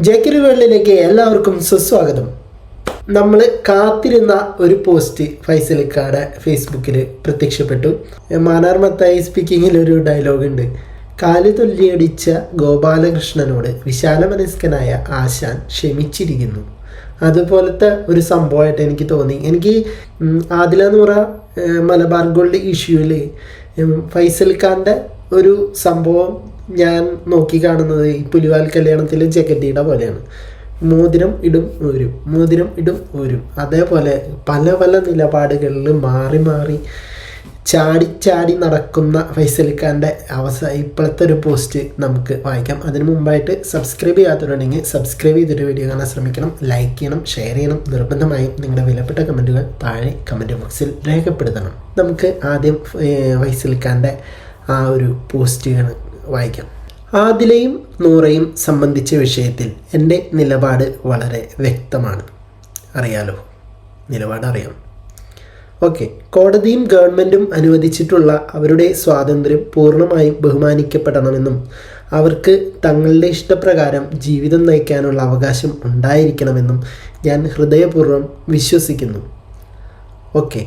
ജേക്കരി വേൾഡിലേക്ക് എല്ലാവർക്കും സുസ്വാഗതം. നമ്മൾ കാത്തിരുന്ന ഒരു പോസ്റ്റ് ഫൈസലിക്കാടെ ഫേസ്ബുക്കിൽ പ്രത്യക്ഷപ്പെട്ടു. മാനാർ മത്തായി സ്പീക്കിങ്ങിൽ ഒരു ഡയലോഗ് ഉണ്ട്. കാൽ തൊല്ലിയടിച്ച ഗോപാലകൃഷ്ണനോട് വിശാലമനസ്കനായ ആശാൻ ക്ഷമിച്ചിരിക്കുന്നു. അതുപോലത്തെ ഒരു സംഭവമായിട്ട് എനിക്ക് തോന്നി. എനിക്ക് ആദില നൂറ മലബാർ ഗോൾഡ് ഇഷ്യൂവിൽ ഫൈസൽ ഖാന്റെ ഒരു സംഭവം ഞാൻ നോക്കി കാണുന്നത് ഈ പുലിവാൽ കല്യാണത്തിലെ ജഗതിയുടെ പോലെയാണ്. മോതിരം ഇടും ഊരും മോതിരം ഇടും ഊരും അതേപോലെ പല പല നിലപാടുകളിൽ മാറി മാറി ചാടി ചാടി നടക്കുന്ന ഫൈസലിക്കാന്റെ അവസ ഇപ്പോഴത്തെ ഒരു പോസ്റ്റ് നമുക്ക് വായിക്കാം. അതിന് മുമ്പായിട്ട് സബ്സ്ക്രൈബ് ചെയ്യാത്തവരുണ്ടെങ്കിൽ സബ്സ്ക്രൈബ് ചെയ്തിട്ട് വീഡിയോ കാണാൻ ശ്രമിക്കണം. ലൈക്ക് ചെയ്യണം ഷെയർ ചെയ്യണം. നിർബന്ധമായും നിങ്ങളുടെ വിലപ്പെട്ട കമന്റുകൾ താഴെ കമന്റ് ബോക്സിൽ രേഖപ്പെടുത്തണം. നമുക്ക് ആദ്യം ഏർ, ആ ഒരു പോസ്റ്റുകൾ വായിക്കാം. ആദിലയും നൂറയും സംബന്ധിച്ച വിഷയത്തിൽ എന്റെ നിലപാട് വളരെ വ്യക്തമാണ്. അറിയാലോ? നിലപാട് അറിയാം ഓക്കെ. കോടതിയും ഗവൺമെന്റും അനുവദിച്ചിട്ടുള്ള അവരുടെ സ്വാതന്ത്ര്യം പൂർണമായും ബഹുമാനിക്കപ്പെടണമെന്നും അവർക്ക് തങ്ങളുടെ ഇഷ്ടപ്രകാരം ജീവിതം നയിക്കാനുള്ള അവകാശം ഉണ്ടായിരിക്കണമെന്നും ഞാൻ ഹൃദയപൂർവം വിശ്വസിക്കുന്നു. ഓക്കെ.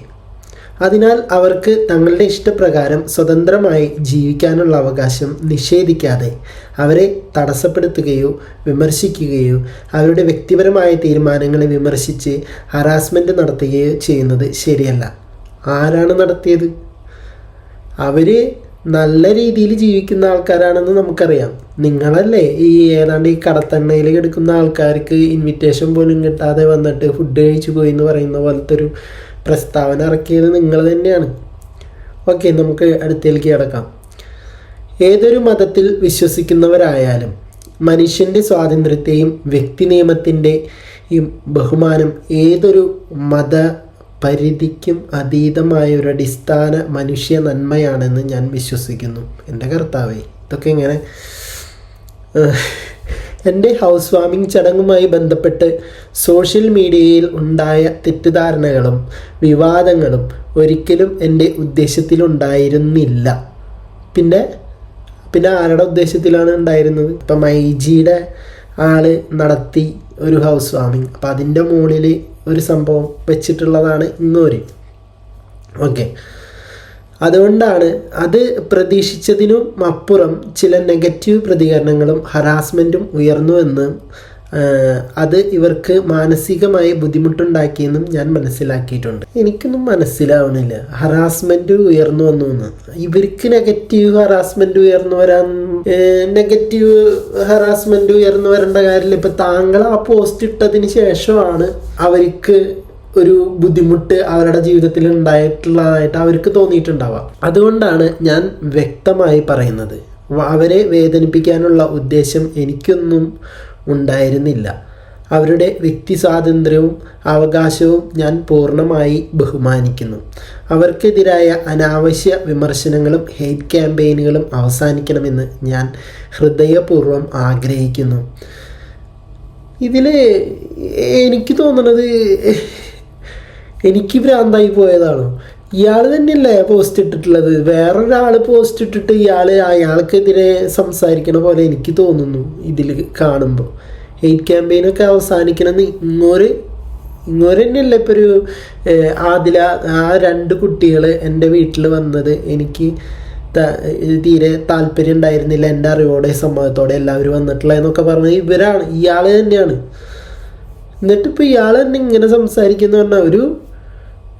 അതിനാൽ അവർക്ക് തങ്ങളുടെ ഇഷ്ടപ്രകാരം സ്വതന്ത്രമായി ജീവിക്കാനുള്ള അവകാശം നിഷേധിക്കാതെ അവരെ തടസ്സപ്പെടുത്തുകയോ വിമർശിക്കുകയോ അവരുടെ വ്യക്തിപരമായ തീരുമാനങ്ങളെ വിമർശിച്ച് ഹറാസ്മെന്റ് നടത്തുകയോ ചെയ്യുന്നത് ശരിയല്ല. ആരാണ് നടത്തിയത്? അവർ നല്ല രീതിയിൽ ജീവിക്കുന്ന ആൾക്കാരാണെന്ന് നമുക്കറിയാം. നിങ്ങളല്ലേ ഈ ഏതാണ്ട് ഈ കടത്തണ്ണയിൽ കിടക്കുന്ന ആൾക്കാർക്ക് ഇൻവിറ്റേഷൻ പോലും കിട്ടാതെ വന്നിട്ട് ഫുഡ് കഴിച്ചു പോയി എന്ന് പറയുന്ന പോലത്തെ ഒരു പ്രസ്താവന ഇറക്കിയത് നിങ്ങൾ തന്നെയാണ്. ഓക്കെ നമുക്ക് അടുത്തേക്ക് കിടക്കാം. ഏതൊരു മതത്തിൽ വിശ്വസിക്കുന്നവരായാലും മനുഷ്യന്റെ സ്വാതന്ത്ര്യത്തെയും വ്യക്തി നിയമത്തിന്റെ ഈ ബഹുമാനം ഏതൊരു മത പരിധിക്കും അതീതമായ ഒരു അടിസ്ഥാന മനുഷ്യ നന്മയാണെന്ന് ഞാൻ വിശ്വസിക്കുന്നു. എന്റെ കർത്താവേ ഇതൊക്കെ ഇങ്ങനെ എന്റെ ഹൗസ് വാമിംഗ് ചടങ്ങുമായി ബന്ധപ്പെട്ട് സോഷ്യൽ മീഡിയയിൽ ഉണ്ടായ തെറ്റിദ്ധാരണകളും വിവാദങ്ങളും ഒരിക്കലും എന്റെ ഉദ്ദേശത്തിലുണ്ടായിരുന്നില്ല പിന്നെ പിന്നെ ആരുടെ ഉദ്ദേശത്തിലാണ് ഉണ്ടായിരുന്നത്? ഇപ്പം ഐ ജിയുടെ ആൾ നടത്തി ഒരു ഹൗസ് വാമിംഗ് അപ്പം അതിന്റെ മുകളിൽ ഒരു സംഭവം വെച്ചിട്ടുള്ളതാണ് ഇന്നൊരു. ഓക്കെ അതുകൊണ്ടാണ് അത് പ്രതീക്ഷിച്ചതിനും അപ്പുറം ചില നെഗറ്റീവ് പ്രതികരണങ്ങളും ഹറാസ്മെന്റും ഉയർന്നുവെന്നും അത് ഇവർക്ക് മാനസികമായി ബുദ്ധിമുട്ടുണ്ടാക്കിയെന്നും ഞാൻ മനസ്സിലാക്കിയിട്ടുണ്ട്. എനിക്കൊന്നും മനസ്സിലാവണില്ല. ഹറാസ്മെന്റ് ഉയർന്നു വന്നു എന്ന്. ഇവർക്ക് നെഗറ്റീവ് ഹറാസ്മെന്റ് ഉയർന്നു വരാൻ നെഗറ്റീവ് ഹറാസ്മെന്റ് ഉയർന്നു വരേണ്ട കാര്യമില്ല. ഇപ്പം താങ്കൾ ആ പോസ്റ്റ് ഇട്ടതിന് ശേഷമാണ് അവർക്ക് ഒരു ബുദ്ധിമുട്ട് അവരുടെ ജീവിതത്തിൽ ഉണ്ടായിട്ടുള്ളതായിട്ട് അവർക്ക് തോന്നിയിട്ടുണ്ടാവാം. അതുകൊണ്ടാണ് ഞാൻ വ്യക്തമായി പറയുന്നത്. അവരെ വേദനിപ്പിക്കാനുള്ള ഉദ്ദേശം എനിക്കൊന്നും ഉണ്ടായിരുന്നില്ല. അവരുടെ വ്യക്തി സ്വാതന്ത്ര്യവും അവകാശവും ഞാൻ പൂർണമായി ബഹുമാനിക്കുന്നു. അവർക്കെതിരായ അനാവശ്യ വിമർശനങ്ങളും ഹെയ്റ്റ് ക്യാമ്പയിനുകളും അവസാനിക്കണമെന്ന് ഞാൻ ഹൃദയപൂർവം ആഗ്രഹിക്കുന്നു. ഇതിൽ എനിക്ക് തോന്നുന്നത് എനിക്ക് ഭ്രാന്തായി പോയതാണോ. ഇയാൾ തന്നെയല്ലേ പോസ്റ്റ് ഇട്ടിട്ടുള്ളത്. വേറൊരാൾ പോസ്റ്റ് ഇട്ടിട്ട് ഇയാൾ അയാൾക്കെതിരെ സംസാരിക്കണ പോലെ എനിക്ക് തോന്നുന്നു ഇതിൽ കാണുമ്പോൾ ഹെയ്റ്റ് ക്യാമ്പയിനൊക്കെ അവസാനിക്കണമെന്ന് ഇങ്ങോര് ഇങ്ങോര് തന്നെയല്ലേ ഇപ്പോൾ ഒരു ആദില ആ രണ്ട് കുട്ടികൾ എന്റെ വീട്ടിൽ വന്നത്. എനിക്ക് തീരെ താല്പര്യം ഉണ്ടായിരുന്നില്ല എന്റെ അറിവോടെ സമ്മതത്തോടെ എല്ലാവരും വന്നിട്ടുള്ള എന്നൊക്കെ പറഞ്ഞത് ഇവരാണ് ഇയാൾ തന്നെയാണ്. എന്നിട്ടിപ്പോൾ ഇയാൾ തന്നെ ഇങ്ങനെ സംസാരിക്കുന്ന പറഞ്ഞാൽ ഒരു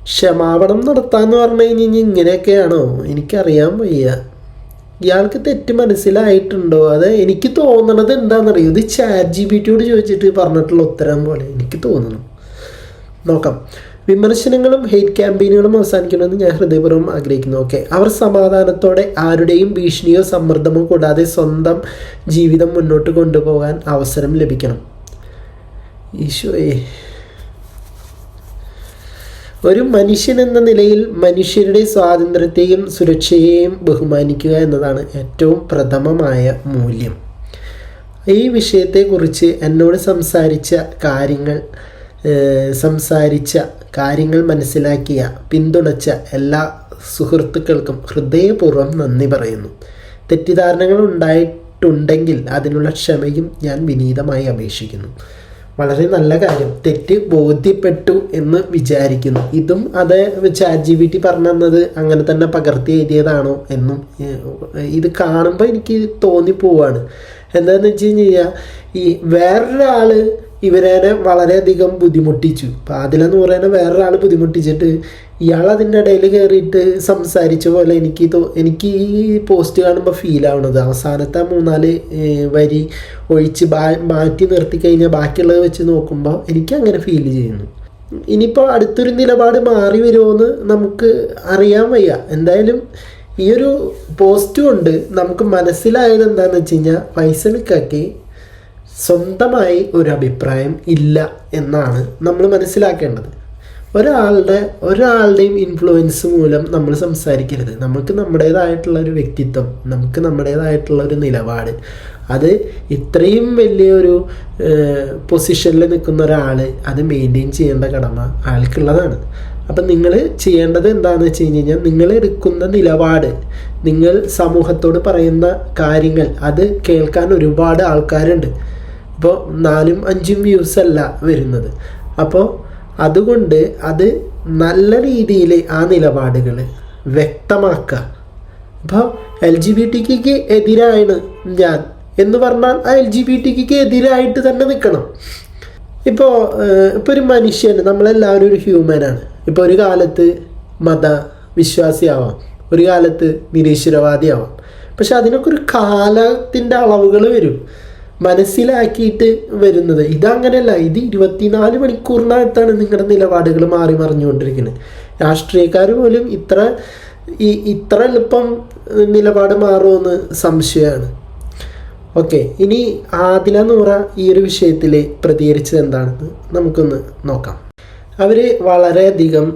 ക്ഷമാപണം നടത്താന്ന് പറഞ്ഞു കഴിഞ്ഞാൽ ഇങ്ങനെയൊക്കെയാണോ? എനിക്കറിയാൻ വയ്യ. ഇയാൾക്ക് തെറ്റ് മനസ്സിലായിട്ടുണ്ടോ? അത് എനിക്ക് തോന്നണത് എന്താണെന്നറിയോ? ഇത് ചാറ്റ് ജി ബി ടിയോട് ചോദിച്ചിട്ട് പറഞ്ഞിട്ടുള്ള ഉത്തരം പോലെ എനിക്ക് തോന്നുന്നു നോക്കാം. വിമർശനങ്ങളും ഹെയ്റ്റ് ക്യാമ്പയിനുകളും അവസാനിക്കണമെന്ന് ഞാൻ ഹൃദയപൂർവം ആഗ്രഹിക്കുന്നു. ഓക്കെ അവർ സമാധാനത്തോടെ ആരുടെയും ഭീഷണിയോ സമ്മർദ്ദമോ കൂടാതെ സ്വന്തം ജീവിതം മുന്നോട്ട് കൊണ്ടുപോകാൻ അവസരം ലഭിക്കണം. ഈശോയെ. ഒരു മനുഷ്യൻ എന്ന നിലയിൽ മനുഷ്യരുടെ സ്വാതന്ത്ര്യത്തെയും സുരക്ഷയെയും ബഹുമാനിക്കുക എന്നതാണ് ഏറ്റവും പ്രഥമമായ മൂല്യം. ഈ വിഷയത്തെക്കുറിച്ച് എന്നോട് സംസാരിച്ച കാര്യങ്ങൾ സംസാരിച്ച കാര്യങ്ങൾ മനസ്സിലാക്കിയ പിന്തുണച്ച എല്ലാ സുഹൃത്തുക്കൾക്കും ഹൃദയപൂർവം നന്ദി പറയുന്നു. തെറ്റിദ്ധാരണകൾ ഉണ്ടായിട്ടുണ്ടെങ്കിൽ അതിനുള്ള ക്ഷമയും ഞാൻ വിനീതമായി അപേക്ഷിക്കുന്നു. വളരെ നല്ല കാര്യം. തെറ്റ് ബോധ്യപ്പെട്ടു എന്ന് വിചാരിക്കുന്നു. ഇതും അത് ചാറ്റ് ജി ബി ടി പറഞ്ഞു തന്നത് അങ്ങനെ തന്നെ പകർത്തി എഴുതിയതാണോ എന്നും ഇത് കാണുമ്പോൾ എനിക്ക് തോന്നിപ്പോവാണ്. എന്താണെന്ന് വെച്ച് കഴിഞ്ഞാൽ ഈ വേറൊരാൾ ഇവരെ വളരെയധികം ബുദ്ധിമുട്ടിച്ചു. അപ്പം അതിലെന്ന് പറയുന്നത് വേറൊരാൾ ബുദ്ധിമുട്ടിച്ചിട്ട് ഇയാൾ അതിന്റെ ഇടയിൽ കയറിയിട്ട് സംസാരിച്ച പോലെ എനിക്ക് തോ എനിക്ക് ഈ പോസ്റ്റ് കാണുമ്പോൾ ഫീൽ ആവണത്. അവസാനത്തെ മൂന്നാൽ വരി ഒഴിച്ച് മാറ്റി നിർത്തി കഴിഞ്ഞാൽ ബാക്കിയുള്ളത് വെച്ച് നോക്കുമ്പോൾ എനിക്ക് അങ്ങനെ ഫീൽ ചെയ്യുന്നു. ഇനിയിപ്പോൾ അടുത്തൊരു നിലപാട് മാറി വരുമോയെന്ന് നമുക്ക് അറിയാൻ വയ്യ. എന്തായാലും ഈ ഒരു പോസ്റ്റ് കൊണ്ട് നമുക്ക് മനസ്സിലായത് എന്താണെന്ന് വെച്ച് കഴിഞ്ഞാൽ ഫൈസലിക്കാക്കി സ്വന്തമായി ഒരു അഭിപ്രായം ഇല്ല എന്നാണ് നമ്മൾ മനസ്സിലാക്കേണ്ടത്. ഒരാളുടെ ഒരാളുടെയും ഇൻഫ്ലുവൻസ് മൂലം നമ്മൾ സംസാരിക്കരുത്. നമുക്ക് നമ്മുടേതായിട്ടുള്ള ഒരു വ്യക്തിത്വം നമുക്ക് നമ്മുടേതായിട്ടുള്ള ഒരു നിലപാട്. അത് ഇത്രയും വലിയൊരു പൊസിഷനിൽ നിൽക്കുന്ന ഒരാൾ അത് മെയിന്റെയിൻ ചെയ്യേണ്ട കടമ ആൾക്കുള്ളതാണ്. അപ്പം നിങ്ങൾ ചെയ്യേണ്ടത് എന്താണെന്ന് വെച്ച് കഴിഞ്ഞ് കഴിഞ്ഞാൽ നിങ്ങൾ എടുക്കുന്ന നിലപാട് നിങ്ങൾ സമൂഹത്തോട് പറയുന്ന കാര്യങ്ങൾ അത് കേൾക്കാൻ ഒരുപാട് ആൾക്കാരുണ്ട്. ഇപ്പോൾ നാലും അഞ്ചും വ്യൂസ് അല്ല വരുന്നത്. അപ്പോൾ അതുകൊണ്ട് അത് നല്ല രീതിയിൽ ആ നിലപാടുകൾ വ്യക്തമാക്കുക. അപ്പോൾ എൽ ജി ബി ടിക്ക് എതിരാണ് ഞാൻ എന്ന് പറഞ്ഞാൽ ആ എൽ ജി ബി ടിക്ക് എതിരായിട്ട് തന്നെ നിൽക്കണം ഇപ്പോൾ ഇപ്പോൾ ഒരു മനുഷ്യൻ നമ്മളെല്ലാവരും ഒരു ഹ്യൂമനാണ് ഇപ്പോൾ ഒരു കാലത്ത് മത വിശ്വാസിയാവാം ഒരു കാലത്ത് നിരീശ്വരവാദിയാവാം. പക്ഷെ അതിനൊക്കെ ഒരു കാലത്തിന്റെ അളവുകൾ വരും. മനസ്സിലാക്കിയിട്ട് വരുന്നത്. ഇതങ്ങനെയല്ല ഇത് ഇരുപത്തിനാല് മണിക്കൂറിനകത്താണ് നിങ്ങളുടെ നിലപാടുകൾ മാറി മറിഞ്ഞുകൊണ്ടിരിക്കുന്നത്. രാഷ്ട്രീയക്കാർ പോലും ഇത്ര ഈ ഇത്ര എളുപ്പം നിലപാട് മാറുമെന്ന് സംശയമാണ്. ഓക്കെ ഇനി ആദില നൂറ ഈ ഒരു വിഷയത്തിൽ പ്രതികരിച്ചത് എന്താണെന്ന് നമുക്കൊന്ന് നോക്കാം. അവർ വളരെയധികം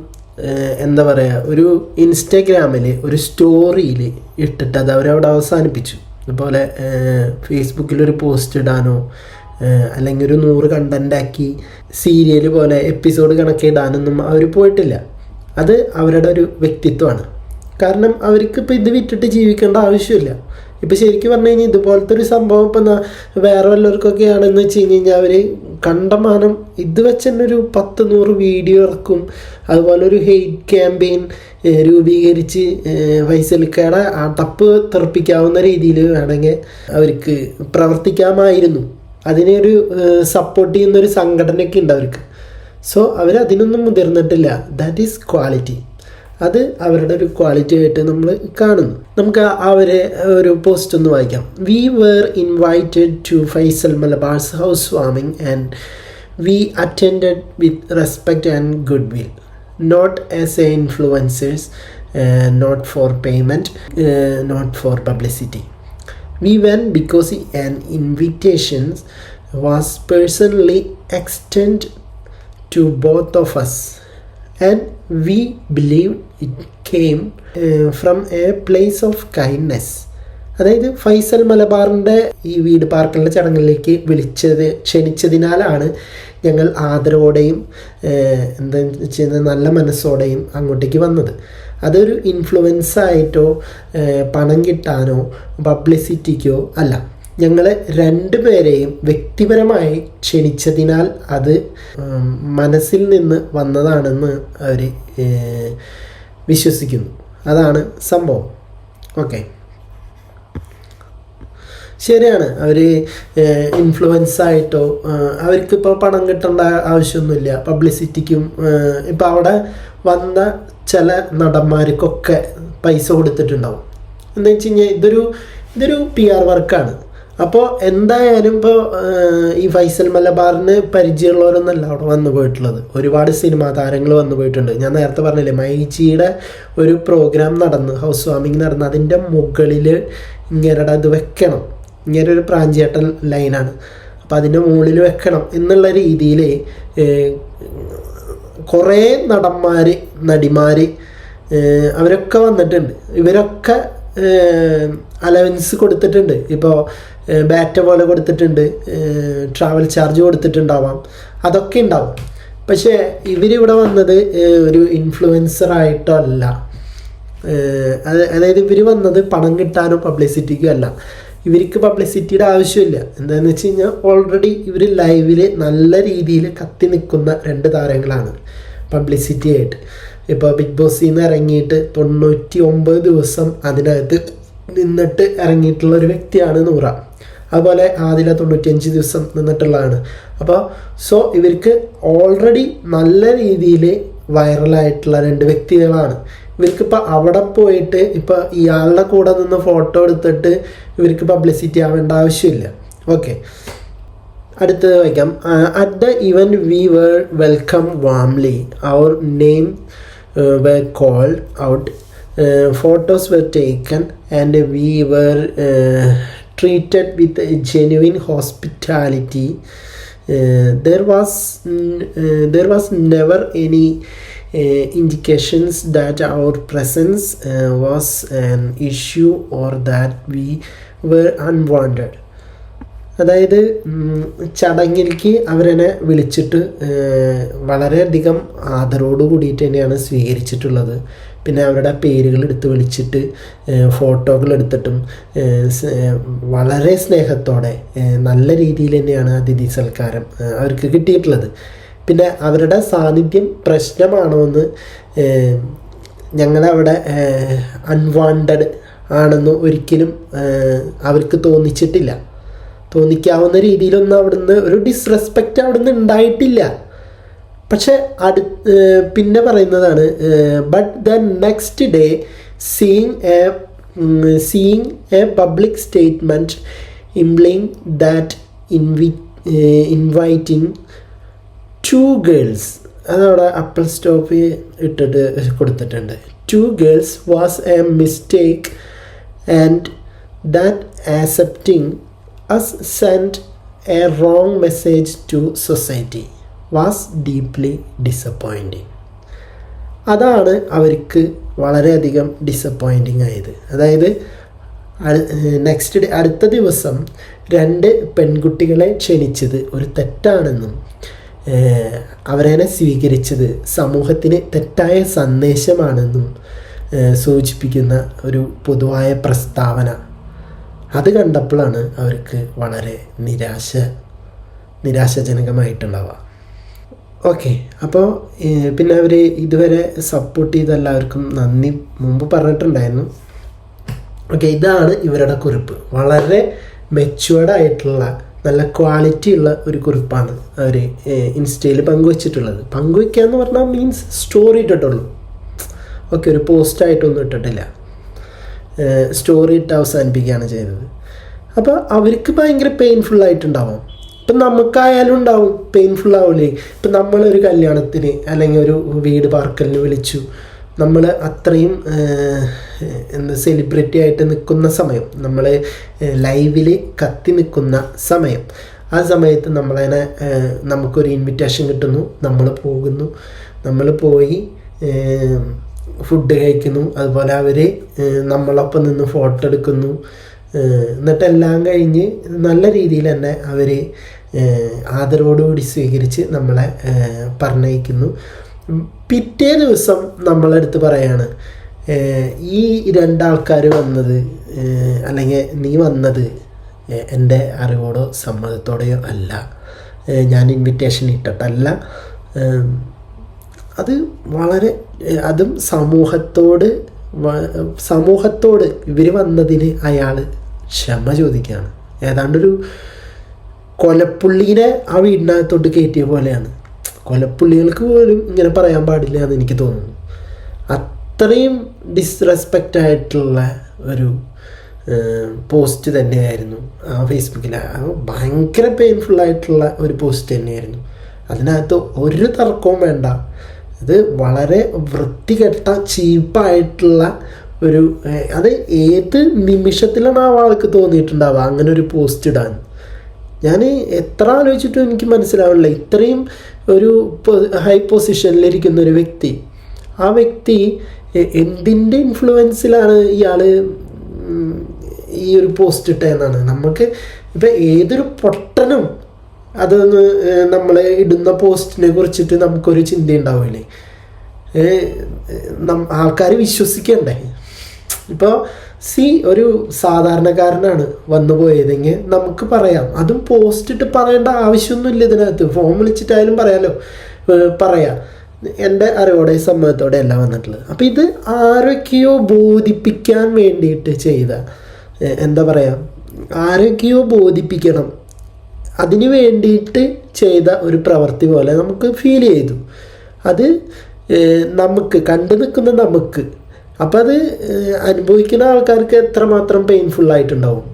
എന്താ പറയുക ഒരു ഇൻസ്റ്റഗ്രാമിൽ ഒരു സ്റ്റോറിയിൽ ഇട്ടിട്ട് അത് അവരവിടെ അവസാനിപ്പിച്ചു. അതുപോലെ ഫേസ്ബുക്കിൽ ഒരു പോസ്റ്റ് ഇടാനോ അല്ലെങ്കിൽ ഒരു നൂറ് കണ്ടന്റാക്കി സീരിയൽ പോലെ എപ്പിസോഡ് കണക്കിടാനൊന്നും അവർ പോയിട്ടില്ല. അത് അവരുടെ ഒരു വ്യക്തിത്വമാണ്. കാരണം അവർക്ക് ഇപ്പോൾ ഇത് വിറ്റിട്ട് ജീവിക്കേണ്ട ആവശ്യമില്ല. ഇപ്പം ശരിക്കും പറഞ്ഞു കഴിഞ്ഞാൽ ഇതുപോലത്തെ ഒരു സംഭവം ഇപ്പം വേറെ വല്ലവർക്കൊക്കെ ആണെന്ന് വെച്ച് കഴിഞ്ഞ് കഴിഞ്ഞാൽ അവർ കണ്ടമാനം ഇത് വെച്ച് തന്നെ ഒരു പത്ത് നൂറ് വീഡിയോ ഇറക്കും. അതുപോലെ ഒരു ഹെയ്റ്റ് ക്യാമ്പയിൻ രൂപീകരിച്ച് ഫൈസലിക്കയുടെ ആ തപ്പ് തെറിപ്പിക്കാവുന്ന രീതിയിൽ വേണമെങ്കിൽ അവർക്ക് പ്രവർത്തിക്കാമായിരുന്നു. അതിനൊരു സപ്പോർട്ട് ചെയ്യുന്ന ഒരു സംഘടനയൊക്കെ ഉണ്ട് അവർക്ക്. സോ അവർ അതിനൊന്നും മുതിർന്നിട്ടില്ല. ദാറ്റ് ഈസ് ക്വാളിറ്റി അത് അവരുടെ ഒരു ക്വാളിറ്റി ആയിട്ട് നമ്മൾ കാണുന്നു. നമുക്ക് അവരെ ഒരു പോസ്റ്റ് ഒന്ന് വായിക്കാം. We were invited to Faisal Malabar's house warming and we attend with respect and good will not as a influencers uh, not for payment uh, not for publicity. We went because an invitation was personally extended to both of us. And we believe it came uh, from a place of kindness. അതായത് ഫൈസൽ മലബാറിന്റെ ഈ വീട് പാർക്കലിന്റെ ചടങ്ങിലേക്ക് വിളിച്ചത് ക്ഷണിച്ചതിനാലാണ് ഞങ്ങൾ ആദരവോടെയും എന്താ ചെയ്യുന്നത് നല്ല മനസ്സോടെയും അങ്ങോട്ടേക്ക് വന്നത്. അതൊരു ഇൻഫ്ലുവൻസ് ആയിട്ടോ പണം കിട്ടാനോ പബ്ലിസിറ്റിക്കോ അല്ല. ഞങ്ങളെ രണ്ടുപേരെയും വ്യക്തിപരമായി ക്ഷണിച്ചതിനാൽ അത് മനസ്സിൽ നിന്ന് വന്നതാണെന്ന് അവർ വിശ്വസിക്കുന്നു. അതാണ് സംഭവം. ഓക്കെ. ശരിയാണ്. അവർ ഇൻഫ്ലുവൻസ് ആയിട്ടോ അവർക്കിപ്പോൾ പണം കിട്ടേണ്ട ആവശ്യമൊന്നുമില്ല. പബ്ലിസിറ്റിക്കും ഇപ്പോൾ അവിടെ വന്ന ചില നടന്മാർക്കൊക്കെ പൈസ കൊടുത്തിട്ടുണ്ടാവും. എന്ന് വെച്ച് കഴിഞ്ഞാൽ ഇതൊരു ഇതൊരു പി ആർ വർക്കാണ് അപ്പോൾ എന്തായാലും ഇപ്പോൾ ഈ ഫൈസൽ മലബാറിന് പരിചയമുള്ളവരൊന്നല്ല അവിടെ വന്നു പോയിട്ടുള്ളത്. ഒരുപാട് സിനിമാ താരങ്ങൾ വന്നു പോയിട്ടുണ്ട്. ഞാൻ നേരത്തെ പറഞ്ഞില്ലേ മൈജിയുടെ ഒരു പ്രോഗ്രാം നടന്നു ഹൗസ് വാമിങ് നടന്നു അതിന്റെ മുകളിൽ ഇങ്ങനെ ഇത് വെക്കണം. ഇങ്ങനെ ഒരു പ്രാഞ്ചിയേട്ടൻ ലൈനാണ്. അപ്പം അതിന്റെ മുകളിൽ വെക്കണം എന്നുള്ള രീതിയിൽ കുറേ നടന്മാർ നടിമാർ അവരൊക്കെ വന്നിട്ടുണ്ട്. ഇവരൊക്കെ അലവൻസ് കൊടുത്തിട്ടുണ്ട്. ഇപ്പോൾ ബാറ്റ പോലെ കൊടുത്തിട്ടുണ്ട്. ട്രാവൽ ചാർജ് കൊടുത്തിട്ടുണ്ടാവാം. അതൊക്കെ ഉണ്ടാവും. പക്ഷേ ഇവരിവിടെ വന്നത് ഒരു ഇൻഫ്ലുവൻസർ ആയിട്ടോ അല്ല അതായത് ഇവർ വന്നത് പണം കിട്ടാനോ പബ്ലിസിറ്റിക്കോ അല്ല. ഇവർക്ക് പബ്ലിസിറ്റിയുടെ ആവശ്യമില്ല. എന്താണെന്ന് വെച്ച് കഴിഞ്ഞാൽ ഓൾറെഡി ഇവർ ലൈവിൽ നല്ല രീതിയിൽ കത്തി നിൽക്കുന്ന രണ്ട് താരങ്ങളാണ് പബ്ലിസിറ്റി ആയിട്ട്. ഇപ്പോൾ ബിഗ് ബോസിൽ നിന്ന് ഇറങ്ങിയിട്ട് തൊണ്ണൂറ്റി ഒമ്പത് ദിവസം അതിനകത്ത് നിന്നിട്ട് ഇറങ്ങിയിട്ടുള്ള ഒരു വ്യക്തിയാണ് നൂറ. അതുപോലെ ആദില തൊണ്ണൂറ്റിയഞ്ച് ദിവസം നിന്നിട്ടുള്ളതാണ്. അപ്പോൾ സോ ഇവർക്ക് ഓൾറെഡി നല്ല രീതിയിൽ വൈറലായിട്ടുള്ള രണ്ട് വ്യക്തികളാണ്. ഇവർക്കിപ്പോൾ അവിടെ പോയിട്ട് ഇപ്പോൾ ഇയാളുടെ കൂടെ നിന്ന് ഫോട്ടോ എടുത്തിട്ട് ഇവർക്ക് പബ്ലിസിറ്റി ആവേണ്ട ആവശ്യമില്ല. ഓക്കെ അടുത്തത് വയ്ക്കാം. At the event we were welcome warmly our name were called out photos were taken and we were treated with genuine hospitality there was there was never any indications that our presence uh, was an issue or that we were unwanted. അതായത് ചടങ്ങിലേക്ക് അവരെന്നെ വിളിച്ചിട്ട് വളരെയധികം ആദരവോട് കൂടിയിട്ട് തന്നെയാണ് സ്വീകരിച്ചിട്ടുള്ളത്. പിന്നെ അവരുടെ പേരുകൾ എടുത്ത് വിളിച്ചിട്ട് ഫോട്ടോകൾ എടുത്തിട്ടും വളരെ സ്നേഹത്തോടെ നല്ല രീതിയിൽ തന്നെയാണ് അതിഥി സൽക്കാരം അവർക്ക് കിട്ടിയിട്ടുള്ളത്. പിന്നെ അവരുടെ സാന്നിധ്യം പ്രശ്നമാണോ എന്ന് ഞങ്ങളവിടെ അൺവാണ്ടഡ് ആണെന്ന് ഒരിക്കലും അവർക്ക് തോന്നിച്ചിട്ടില്ല. തോന്നിക്കാവുന്ന രീതിയിലൊന്നും അവിടുന്ന് ഒരു ഡിസ്റെസ്പെക്റ്റ് അവിടുന്ന് ഉണ്ടായിട്ടില്ല. പക്ഷെ അടു പിന്നെ പറയുന്നതാണ് but the next day seeing a seeing a public statement implying that ഇൻവി inviting two girls അതവിടെ അപ്പിൾ സ്റ്റോപ്പ് ഇട്ടിട്ട് കൊടുത്തിട്ടുണ്ട്. Two girls was a mistake and that accepting us send a wrong message to society was deeply disappointing അതാണ് അവർക്ക് വളരെയധികം disappointing ആയത്. അതായത് next day അടുത്ത ദിവസം രണ്ട് പെൺകുട്ടികളെ ക്ഷണിച്ചത് ഒരു തെറ്റാണെന്നും അവരെ സ്വീകരിച്ചത് സമൂഹത്തിന് തെറ്റായ സന്ദേശമാണെന്നും സൂചിപ്പിക്കുന്ന ഒരു പൊതുവായ പ്രസ്താവന. അത് കണ്ടപ്പോഴാണ് അവർക്ക് വളരെ നിരാശ നിരാശാജനകമായിട്ടുണ്ടാവുക. ഓക്കെ അപ്പോൾ പിന്നെ അവർ ഇതുവരെ സപ്പോർട്ട് ചെയ്ത എല്ലാവർക്കും നന്ദി മുമ്പ് പറഞ്ഞിട്ടുണ്ടായിരുന്നു. ഓക്കെ ഇതാണ് ഇവരുടെ കുറിപ്പ്. വളരെ മെച്ചുവേർഡ് ആയിട്ടുള്ള നല്ല ക്വാളിറ്റി ഉള്ള ഒരു കുറിപ്പാണ് അവർ ഇൻസ്റ്റയിൽ പങ്കുവച്ചിട്ടുള്ളത്. പങ്കുവയ്ക്കുക എന്ന് പറഞ്ഞാൽ മീൻസ് സ്റ്റോറി ഇട്ടിട്ടുള്ളൂ. ഓക്കെ ഒരു പോസ്റ്റായിട്ടൊന്നും ഇട്ടിട്ടില്ല. സ്റ്റോറി ഇട്ട് അവസാനിപ്പിക്കുകയാണ് ചെയ്തത്. അപ്പോൾ അവർക്ക് ഭയങ്കര പെയിൻഫുൾ ആയിട്ടുണ്ടാവും. ഇപ്പം നമുക്കായാലും ഉണ്ടാവും പെയിൻഫുൾ ആവില്ലേ ഇപ്പം നമ്മളൊരു കല്യാണത്തിന് അല്ലെങ്കിൽ ഒരു വീട് പാർക്കലിന് വിളിച്ചു. നമ്മൾ അത്രയും എന്താ സെലിബ്രിറ്റി ആയിട്ട് നിൽക്കുന്ന സമയം നമ്മൾ ലൈവിൽ കത്തി നിൽക്കുന്ന സമയം. ആ സമയത്ത് നമ്മളതിനെ നമുക്കൊരു ഇൻവിറ്റേഷൻ കിട്ടുന്നു. നമ്മൾ പോകുന്നു. നമ്മൾ പോയി ഫുഡ് കഴിക്കുന്നു. അതുപോലെ അവർ നമ്മളൊപ്പം നിന്ന് ഫോട്ടോ എടുക്കുന്നു. എന്നിട്ട് എല്ലാം കഴിഞ്ഞ് നല്ല രീതിയിൽ തന്നെ അവർ ആദരവോടുകൂടി സ്വീകരിച്ച് നമ്മളെ പറഞ്ഞയക്കുന്നു. പിറ്റേ ദിവസം നമ്മളെടുത്ത് പറയാണ് ഈ രണ്ടാൾക്കാർ വന്നത് അല്ലെങ്കിൽ നീ വന്നത് എന്റെ അറിവോടോ സമ്മതത്തോടെയോ അല്ല. ഞാൻ ഇൻവിറ്റേഷൻ ഇട്ടിട്ടല്ല. അത് വളരെ അതും സമൂഹത്തോട് സമൂഹത്തോട് ഇവർ വന്നതിന് അയാൾ ക്ഷമ ചോദിക്കുകയാണ് ഏതാണ്ടൊരു കൊലപ്പുള്ളീനെ ആ വീടിനകത്തോട്ട് കയറ്റിയ പോലെയാണ്. കൊലപ്പുള്ളികൾക്ക് പോലും ഇങ്ങനെ പറയാൻ പാടില്ല എന്ന് എനിക്ക് തോന്നുന്നു. അത്രയും ഡിസ്റെസ്പെക്റ്റ് ആയിട്ടുള്ള ഒരു പോസ്റ്റ് തന്നെയായിരുന്നു ആ ഫേസ്ബുക്കിൽ ഭയങ്കര പെയിൻഫുൾ ആയിട്ടുള്ള ഒരു പോസ്റ്റ് തന്നെയായിരുന്നു. അതിനകത്ത് ഒരു തർക്കവും വേണ്ട. ഇത് വളരെ വൃത്തികെട്ട ചീപ്പായിട്ടുള്ള ഒരു അത് ഏത് നിമിഷത്തിലാണ് ആ ആൾക്ക് തോന്നിയിട്ടുണ്ടാവുക? അങ്ങനെ ഒരു പോസ്റ്റ് ഇടാൻ. ഞാൻ എത്ര ആലോചിച്ചിട്ടും എനിക്ക് മനസ്സിലാവില്ല ഇത്രയും ഒരു ഹൈ പൊസിഷനിലിരിക്കുന്ന ഒരു വ്യക്തി. ആ വ്യക്തി എന്തിന്റെ ഇൻഫ്ലുവൻസിലാണ് ഇയാൾ ഈ ഒരു പോസ്റ്റ് ഇട്ടതെന്നാണ്. നമുക്ക് ഇപ്പം ഏതൊരു പൊട്ടനും അതൊന്ന് നമ്മൾ ഇടുന്ന പോസ്റ്റിനെ കുറിച്ചിട്ട് നമുക്കൊരു ചിന്ത ഉണ്ടാവില്ലേ ആൾക്കാർ വിശ്വസിക്കണ്ടേ. ഇപ്പോൾ സി ഒരു സാധാരണക്കാരനാണ് വന്നു പോയതെങ്കിൽ നമുക്ക് പറയാം. അതും പോസ്റ്റ് ഇട്ട് പറയേണ്ട ആവശ്യമൊന്നുമില്ല ഇതിനകത്ത്. ഫോം വിളിച്ചിട്ടായാലും പറയാലോ. പറയാം. എന്റെ അറിവോടെ സമ്മതത്തോടെ അല്ല വന്നിട്ടുള്ളത്. അപ്പം ഇത് ആരൊക്കെയോ ബോധിപ്പിക്കാൻ വേണ്ടിയിട്ട് ചെയ്ത എന്താ പറയുക ആരൊക്കെയോ ബോധിപ്പിക്കണം. അതിനു വേണ്ടിയിട്ട് ചെയ്ത ഒരു പ്രവൃത്തി പോലെ നമുക്ക് ഫീൽ ചെയ്തു. അത് നമുക്ക് കണ്ടു നിൽക്കുന്ന നമുക്ക് അപ്പം അത് അനുഭവിക്കുന്ന ആൾക്കാർക്ക് എത്രമാത്രം പെയിൻഫുൾ ആയിട്ടുണ്ടാവും?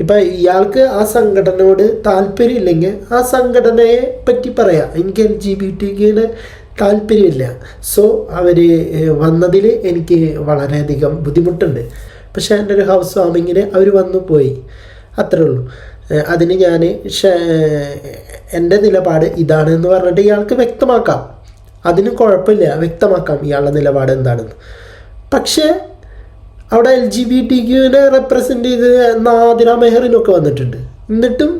ഇപ്പം ഇയാൾക്ക് ആ സംഘടനയോട് താല്പര്യമില്ലെങ്കിൽ ആ സംഘടനയെ പറ്റി പറയാം. എനിക്ക് എൽ ജി ബി ടിക്കിന് താല്പര്യമില്ല. സോ അവർ വന്നതിൽ എനിക്ക് വളരെയധികം ബുദ്ധിമുട്ടുണ്ട്. പക്ഷേ എന്റെ ഒരു ഹൗസ് വാമിങ്ങിന് അവർ വന്നു പോയി. അത്രേ ഉള്ളൂ. അതിന് ഞാൻ എന്റെ നിലപാട് ഇതാണ് എന്ന് പറഞ്ഞിട്ട് ഇയാൾക്ക് വ്യക്തമാക്കാം. അതിന് കുഴപ്പമില്ല. വ്യക്തമാക്കാം ഇയാളുടെ നിലപാട് എന്താണെന്ന്. പക്ഷേ അവിടെ എൽ ജി ബി ടി ക്യൂവിനെ റെപ്രസെന്റ് ചെയ്ത് നാദിര മെഹറിനൊക്കെ വന്നിട്ടുണ്ട്. എന്നിട്ടും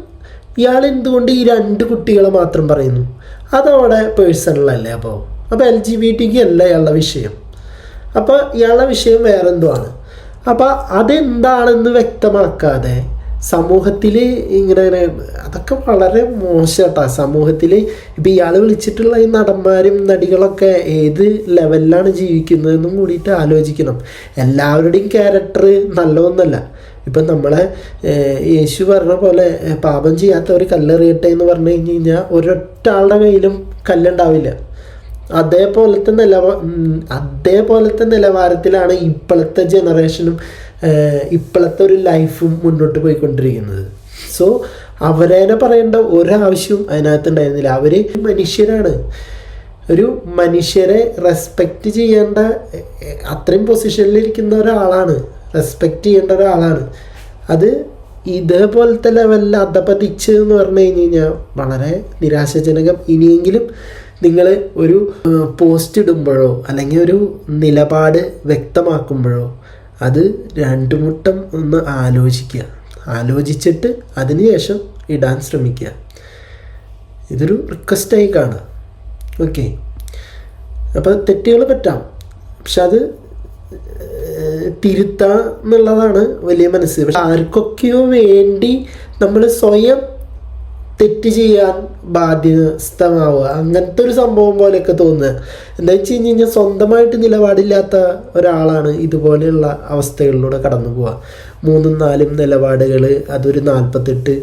ഇയാൾ എന്തുകൊണ്ട് ഈ രണ്ട് കുട്ടികളെ മാത്രം പറയുന്നു? അതവിടെ പേഴ്സണലല്ലേ അപ്പോൾ അപ്പോൾ എൽ ജി ബി ടിക്ക് അല്ല ഇയാളുടെ വിഷയം. അപ്പോൾ ഇയാളുടെ വിഷയം വേറെ എന്തോ ആണ് അപ്പോൾ അതെന്താണെന്ന് വ്യക്തമാക്കാതെ സമൂഹത്തിൽ ഇങ്ങനെ അതൊക്കെ വളരെ മോശമാട്ടാ സമൂഹത്തിൽ ഇപ്പം ഇയാൾ വിളിച്ചിട്ടുള്ള ഈ നടന്മാരും നടികളൊക്കെ ഏത് ലെവലിലാണ് ജീവിക്കുന്നതെന്നും കൂടിയിട്ട് ആലോചിക്കണം. എല്ലാവരുടെയും ക്യാരക്ടർ നല്ലതൊന്നല്ല. ഇപ്പം നമ്മളെ യേശു പറഞ്ഞ പോലെ പാപം ചെയ്യാത്തവർ കല്ലെറിയട്ടെ എന്ന് പറഞ്ഞു കഴിഞ്ഞ് കഴിഞ്ഞാൽ ഒരൊറ്റ ആളുടെ കയ്യിലും കല്ലുണ്ടാവില്ല. അതേപോലത്തെ നിലവാ അതേപോലത്തെ നിലവാരത്തിലാണ് ഇപ്പോഴത്തെ ജനറേഷനും ഇപ്പോഴത്തെ ഒരു ലൈഫും മുന്നോട്ട് പോയിക്കൊണ്ടിരിക്കുന്നത്. സോ അവരേനെ പറയേണ്ട ഒരാവശ്യവും അതിനകത്ത് ഉണ്ടായിരുന്നില്ല. അവർ മനുഷ്യരാണ്. ഒരു മനുഷ്യരെ റെസ്പെക്റ്റ് ചെയ്യേണ്ട അത്രയും പൊസിഷനിലിരിക്കുന്ന ഒരാളാണ്. റെസ്പെക്റ്റ് ചെയ്യേണ്ട ഒരാളാണ്. അത് ഇതേപോലത്തെ ലെവലിൽ അധപതിച്ച് എന്ന് പറഞ്ഞു കഴിഞ്ഞ് കഴിഞ്ഞാൽ വളരെ നിരാശാജനകം. ഇനിയെങ്കിലും നിങ്ങൾ ഒരു പോസ്റ്റ് ഇടുമ്പോഴോ അല്ലെങ്കിൽ ഒരു നിലപാട് വ്യക്തമാക്കുമ്പോഴോ അത് രണ്ടു മുട്ടം ഒന്ന് ആലോചിക്കുക. ആലോചിച്ചിട്ട് അതിനുശേഷം ഇടാൻ ശ്രമിക്കുക. ഇതൊരു റിക്വസ്റ്റായി കാണുക. ഓക്കെ അപ്പോൾ തെറ്റുകൾ പറ്റാം. പക്ഷെ അത് തിരുത്താന്നുള്ളതാണ് വലിയ മനസ്സ്. പക്ഷെ ആർക്കൊക്കെയോ വേണ്ടി നമ്മൾ സ്വയം തെറ്റ് ചെയ്യാൻ ബാധ്യസ്ഥമാവുക. അങ്ങനത്തെ ഒരു സംഭവം പോലെയൊക്കെ തോന്നുക. എന്താ വെച്ച് കഴിഞ്ഞ് കഴിഞ്ഞാൽ സ്വന്തമായിട്ട് നിലപാടില്ലാത്ത ഒരാളാണ് ഇതുപോലെയുള്ള അവസ്ഥകളിലൂടെ കടന്നു പോവുക. മൂന്നും നാലും നിലപാടുകൾ അതൊരു നാൽപ്പത്തെട്ട്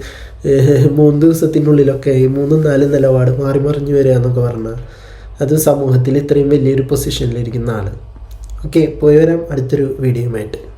മൂന്ന് ദിവസത്തിനുള്ളിലൊക്കെ ഈ മൂന്നും നാലും നിലപാട് മാറി മറിഞ്ഞു വരിക എന്നൊക്കെ പറഞ്ഞാൽ അത് സമൂഹത്തിൽ ഇത്രയും വലിയൊരു പൊസിഷനിലിരിക്കുന്ന ആൾ ഓക്കെ പോയി വരാം. അടുത്തൊരു വീഡിയോയുമായിട്ട്